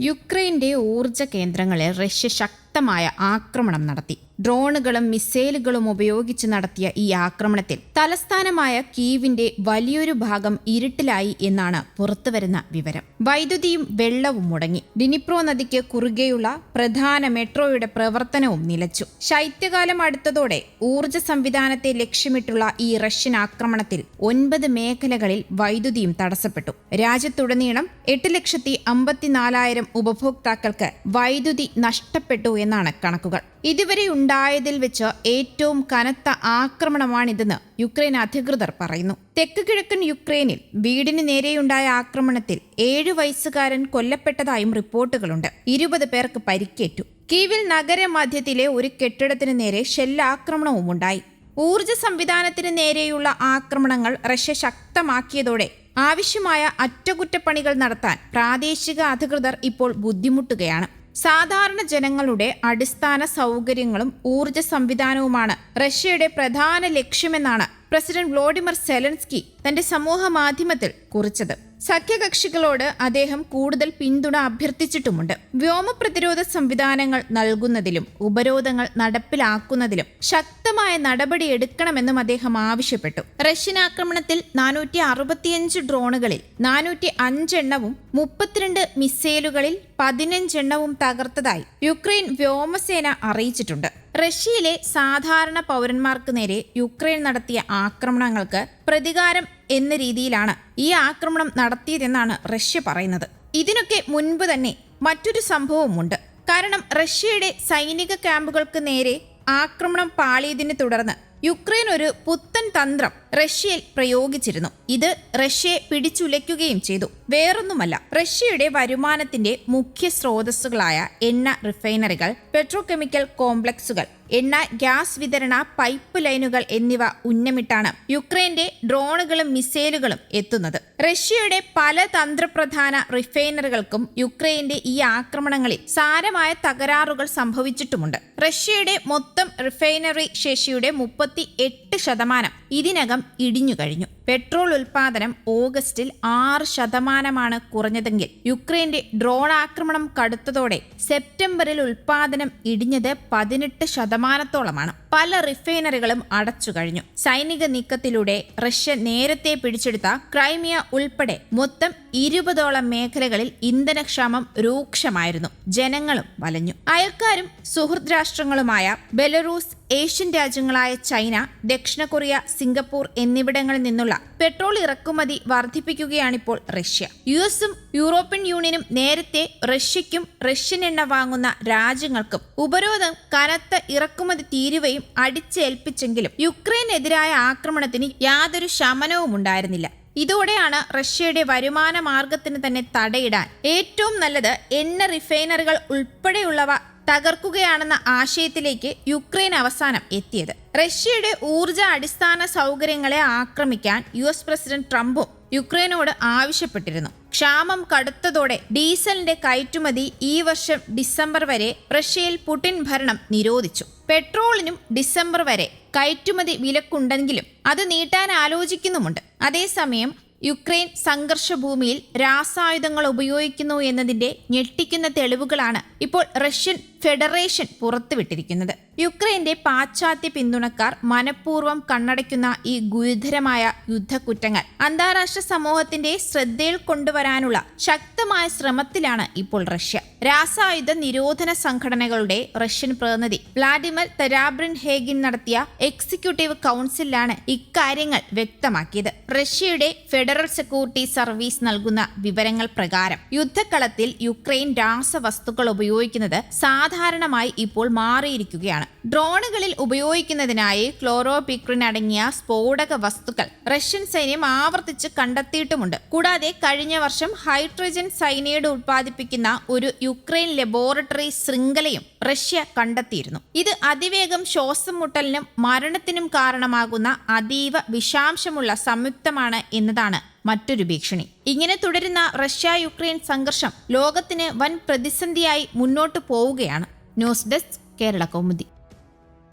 യുക്രൈന്റെ ഊർജ കേന്ദ്രങ്ങളിൽ റഷ്യ ശക്തമായ ആക്രമണം നടത്തി. ഡ്രോണുകളും മിസൈലുകളും ഉപയോഗിച്ച് നടത്തിയ ഈ ആക്രമണത്തിൽ തലസ്ഥാനമായ കീവിന്റെ വലിയൊരു ഭാഗം ഇരുട്ടിലായി എന്നാണ് പുറത്തുവരുന്ന വിവരം. വൈദ്യുതിയും വെള്ളവും മുടങ്ങി. ഡിനിപ്രോ നദിക്ക് കുറുകെയുള്ള പ്രധാന മെട്രോയുടെ പ്രവർത്തനവും നിലച്ചു. ശൈത്യകാലം അടുത്തതോടെ ഊർജ സംവിധാനത്തെ ലക്ഷ്യമിട്ടുള്ള ഈ റഷ്യൻ ആക്രമണത്തിൽ ഒൻപത് മേഖലകളിൽ വൈദ്യുതിയും തടസ്സപ്പെട്ടു. രാജ്യത്തുടനീളം എട്ട് ലക്ഷത്തി അമ്പത്തിനാലായിരം ഉപഭോക്താക്കൾക്ക് വൈദ്യുതി നഷ്ടപ്പെട്ടു എന്നാണ് കണക്കുകൾ. ഇതുവരെ ഉണ്ടായതിൽ വെച്ച് ഏറ്റവും കനത്ത ആക്രമണമാണിതെന്ന് യുക്രൈൻ അധികൃതർ പറയുന്നു. തെക്ക് കിഴക്കൻ യുക്രൈനിൽ വീടിന് നേരെയുണ്ടായ ആക്രമണത്തിൽ ഏഴു വയസ്സുകാരൻ കൊല്ലപ്പെട്ടതായും റിപ്പോർട്ടുകളുണ്ട്. ഇരുപത് പേർക്ക് പരിക്കേറ്റു. കീവിൽ നഗരമധ്യത്തിലെ ഒരു കെട്ടിടത്തിന് നേരെ ഷെല്ലാക്രമണവും ഉണ്ടായി. ഊർജ സംവിധാനത്തിന് നേരെയുള്ള ആക്രമണങ്ങൾ റഷ്യ ശക്തമാക്കിയതോടെ ആവശ്യമായ അറ്റകുറ്റപ്പണികൾ നടത്താൻ പ്രാദേശിക അധികൃതർ ഇപ്പോൾ ബുദ്ധിമുട്ടുകയാണ്. സാധാരണ ജനങ്ങളുടെ അടിസ്ഥാന സൗകര്യങ്ങളും ഊർജ സംവിധാനവുമാണ് റഷ്യയുടെ പ്രധാന ലക്ഷ്യമെന്നാണ് പ്രസിഡന്റ് വ്ളോഡിമർ സെലൻസ്കി തന്റെ സമൂഹ മാധ്യമത്തിൽ കുറിച്ചത്. സഖ്യകക്ഷികളോട് അദ്ദേഹം കൂടുതൽ പിന്തുണ അഭ്യർത്ഥിച്ചിട്ടുമുണ്ട്. വ്യോമ പ്രതിരോധ സംവിധാനങ്ങൾ നൽകുന്നതിലും ഉപരോധങ്ങൾ നടപ്പിലാക്കുന്നതിലും ശക്തമായ നടപടി എടുക്കണമെന്നും അദ്ദേഹം ആവശ്യപ്പെട്ടു. റഷ്യൻ ആക്രമണത്തിൽ നാനൂറ്റി അറുപത്തിയഞ്ച് ഡ്രോണുകളിൽ നാനൂറ്റി അഞ്ചെണ്ണവും മുപ്പത്തിരണ്ട് മിസൈലുകളിൽ പതിനഞ്ചെണ്ണവും തകർത്തതായി യുക്രൈൻ വ്യോമസേന അറിയിച്ചിട്ടുണ്ട്. റഷ്യയിലെ സാധാരണ പൗരന്മാർക്ക് നേരെ യുക്രൈൻ നടത്തിയ ആക്രമണങ്ങൾക്ക് പ്രതികാരം എന്ന രീതിയിലാണ് ഈ ആക്രമണം നടത്തിയതെന്നാണ് റഷ്യ പറയുന്നത്. ഇതിനൊക്കെ മുൻപ് തന്നെ മറ്റൊരു സംഭവമുണ്ട് കാരണം റഷ്യയുടെ സൈനിക ക്യാമ്പുകൾക്ക് നേരെ ആക്രമണം പാളിയതിനെ തുടർന്ന് യുക്രൈൻ ഒരു പുത്തൻ തന്ത്രം റഷ്യയിൽ പ്രയോഗിച്ചിരുന്നു. ഇത് റഷ്യയെ പിടിച്ചുലയ്ക്കുകയും ചെയ്തു. വേറൊന്നുമല്ല റഷ്യയുടെ വരുമാനത്തിന്റെ മുഖ്യ സ്രോതസ്സുകളായ എണ്ണ റിഫൈനറികൾ പെട്രോകെമിക്കൽ കോംപ്ലക്സുകൾ എണ്ണ ഗ്യാസ് വിതരണ പൈപ്പ് ലൈനുകൾ എന്നിവ ഉന്നമിട്ടാണ് യുക്രൈന്റെ ഡ്രോണുകളും മിസൈലുകളും എത്തുന്നത്. റഷ്യയുടെ പല തന്ത്രപ്രധാന റിഫൈനറികൾക്കും യുക്രൈന്റെ ഈ ആക്രമണങ്ങളിൽ സാരമായ തകരാറുകൾ സംഭവിച്ചിട്ടുമുണ്ട്. റഷ്യയുടെ മൊത്തം റിഫൈനറി ശേഷിയുടെ മുപ്പത്തി എട്ട് ശതമാനം ഇതിനകം ഇടിഞ്ഞു കഴിഞ്ഞു പെട്രോൾ ഉൽപാദനം ഓഗസ്റ്റിൽ ആറ് ശതമാനമാണ് കുറഞ്ഞതെങ്കിൽ യുക്രൈന്റെ ഡ്രോൺ ആക്രമണം കടുത്തതോടെ സെപ്റ്റംബറിൽ ഉൽപാദനം ഇടിഞ്ഞത് പതിനെട്ട് ശതമാനത്തോളമാണ്. പല റിഫൈനറികളും അടച്ചു കഴിഞ്ഞു. സൈനിക നീക്കത്തിലൂടെ റഷ്യ നേരത്തെ പിടിച്ചെടുത്ത ക്രൈമിയ ഉൾപ്പെടെ മൊത്തം ഇരുപതോളം മേഖലകളിൽ ഇന്ധനക്ഷാമം രൂക്ഷമായിരുന്നു. ജനങ്ങളും വലഞ്ഞു. അയൽക്കാരും സുഹൃദ് രാഷ്ട്രങ്ങളുമായ ബെലറൂസ് ഏഷ്യൻ രാജ്യങ്ങളായ ചൈന ദക്ഷിണ കൊറിയ സിംഗപ്പൂർ എന്നിവിടങ്ങളിൽ നിന്നുള്ള പെട്രോൾ ഇറക്കുമതി വർദ്ധിപ്പിക്കുകയാണിപ്പോൾ റഷ്യ. യു എസും യൂറോപ്യൻ യൂണിയനും നേരത്തെ റഷ്യയ്ക്കും റഷ്യൻ എണ്ണ വാങ്ങുന്ന രാജ്യങ്ങൾക്കും ഉപരോധം കനത്ത ഇറക്കുമതി തീരുവയും അടിച്ചേൽപ്പിച്ചെങ്കിലും യുക്രൈനെതിരായ ആക്രമണത്തിന് യാതൊരു ശമനവും ഉണ്ടായിരുന്നില്ല. ഇതോടെയാണ് റഷ്യയുടെ വരുമാന മാർഗത്തിന് തന്നെ തടയിടാൻ ഏറ്റവും നല്ലത് എണ്ണ റിഫൈനറികൾ ഉൾപ്പെടെയുള്ളവ തകർക്കുകയാണെന്ന ആശയത്തിലേക്ക് യുക്രൈൻ അവസാനം എത്തിയത്. റഷ്യയുടെ ഊർജ അടിസ്ഥാന സൗകര്യങ്ങളെ ആക്രമിക്കാൻ യു എസ് പ്രസിഡന്റ് ട്രംപും യുക്രൈനോട് ആവശ്യപ്പെട്ടിരുന്നു. ക്ഷാമം കടുത്തതോടെ ഡീസലിന്റെ കയറ്റുമതി ഈ വർഷം ഡിസംബർ വരെ റഷ്യയിൽ പുടിൻ ഭരണം നിരോധിച്ചു. പെട്രോളിനും ഡിസംബർ വരെ കയറ്റുമതി വിലക്കുണ്ടെങ്കിലും അത് നീട്ടാൻ ആലോചിക്കുന്നുമുണ്ട്. അതേസമയം യുക്രൈൻ സംഘർഷഭൂമിയിൽ രാസായുധങ്ങൾ ഉപയോഗിക്കുന്നു എന്നതിന്റെ ഞെട്ടിക്കുന്ന തെളിവുകളാണ് ഇപ്പോൾ റഷ്യൻ ഫെഡറേഷൻ പുറത്തുവിട്ടിരിക്കുന്നത്. യുക്രൈന്റെ പാശ്ചാത്യ പിന്തുണക്കാർ മനഃപൂർവം കണ്ണടയ്ക്കുന്ന ഈ ഗുരുതരമായ യുദ്ധക്കുറ്റങ്ങൾ അന്താരാഷ്ട്ര സമൂഹത്തിന്റെ ശ്രദ്ധയിൽ കൊണ്ടുവരാനുള്ള ശക്തമായ ശ്രമത്തിലാണ് ഇപ്പോൾ റഷ്യ. രാസായുധ നിരോധന സംഘടനകളുടെ റഷ്യൻ പ്രതിനിധി വ്ളാഡിമർ തെരാബ്രിൻ ഹേഗിൻ നടത്തിയ എക്സിക്യൂട്ടീവ് കൗൺസിലാണ് ഇക്കാര്യങ്ങൾ വ്യക്തമാക്കിയത്. റഷ്യയുടെ ഫെഡറൽ സെക്യൂരിറ്റി സർവീസ് നൽകുന്ന വിവരങ്ങൾ പ്രകാരം യുദ്ധക്കളത്തിൽ യുക്രൈൻ രാസവസ്തുക്കൾ ഉപയോഗിക്കുന്നത് സാധാരണമായി ഇപ്പോൾ മാറിയിരിക്കുകയാണ്. ഡ്രോണുകളിൽ ഉപയോഗിക്കുന്നതിനായി ക്ലോറോപിക്രിൻ അടങ്ങിയ സ്ഫോടക വസ്തുക്കൾ റഷ്യൻ സൈന്യം ആവർത്തിച്ച് കണ്ടെത്തിയിട്ടുമുണ്ട്. കൂടാതെ കഴിഞ്ഞ വർഷം ഹൈഡ്രജൻ സൈനൈഡ് ഉത്പാദിപ്പിക്കുന്ന ഒരു യുക്രൈൻ ലബോറട്ടറി ശൃംഖലയും റഷ്യ കണ്ടെത്തിയിരുന്നു. ഇത് അതിവേഗം ശ്വാസം മുട്ടലിനും മരണത്തിനും കാരണമാകുന്ന അതീവ വിഷാംശമുള്ള സംയുക്തമാണ് എന്നതാണ് മറ്റൊരു ഭീഷണി. ഇങ്ങനെ തുടരുന്ന റഷ്യ യുക്രൈൻ സംഘർഷം ലോകത്തിന് വൻ പ്രതിസന്ധിയായി മുന്നോട്ടു പോവുകയാണ്. News desk Kerala Kaumudi.